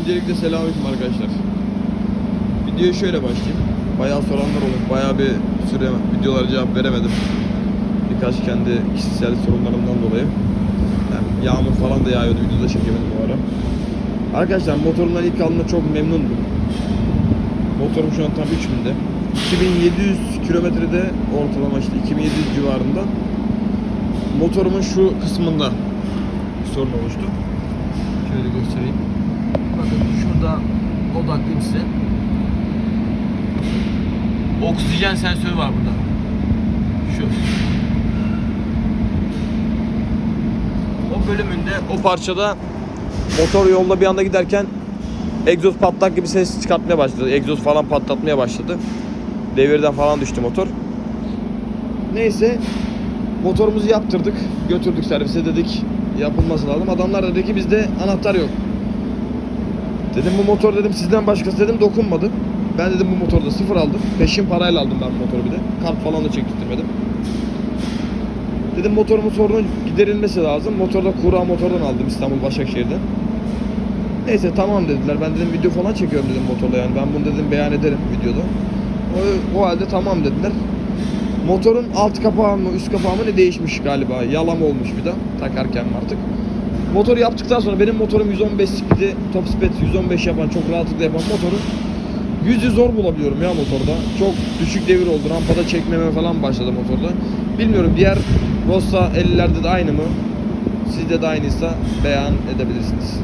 Öncelikle selamünaleyküm arkadaşlar. Videoya şöyle başlayayım. Bayağı soranlar oldu. Bayağı bir süre videolara cevap veremedim. Birkaç kendi kişisel sorunlarımdan dolayı. Yani yağmur falan da yağıyordu. Videoda çekemedim o ara. Arkadaşlar motorumdan ilk aldığımda çok memnundum. Motorum şu an tam 3000'de. 2700 kilometrede ortalama işte 2700 civarında. Motorumun şu kısmında sorun oluştu. Şöyle göstereyim. Odaklayayım size. Oksijen sensörü var burada. Şu. O bölümünde, o parçada motor yolda bir anda giderken egzoz patlak gibi ses çıkartmaya başladı. Egzoz falan patlatmaya başladı. Devirden falan düştü motor. Neyse motorumuzu yaptırdık. Götürdük servise dedik yapılması lazım. Adamlar dedi ki bizde anahtar yok. Dedim bu motor dedim sizden başkası dedim dokunmadı. Ben dedim bu motoru da sıfır aldım. Peşin parayla aldım ben bu motoru bir de. Kart falan da çektirmedim. Dedim motorumun sorunu giderilmesi lazım. Motoru da Kura motordan aldım İstanbul Başakşehir'den. Neyse tamam dediler. Ben dedim video falan çekiyorum dedim motorla yani. Ben bunu dedim beyan ederim videoda. O, o halde tamam dediler. Motorun alt kapağı mı üst kapağı mı ne değişmiş galiba. Yalam olmuş bir de takarken artık. Motoru yaptıktan sonra benim motorum 115 speed'i top speed 115 yapan çok rahatlıkla yapan motoru 100'ü zor bulabiliyorum ya motorda. Çok düşük devir oldu. Rampada çekmeme falan başladı motorda. Bilmiyorum diğer Rossa 50'lerde de aynı mı? Sizde de aynıysa beyan edebilirsiniz.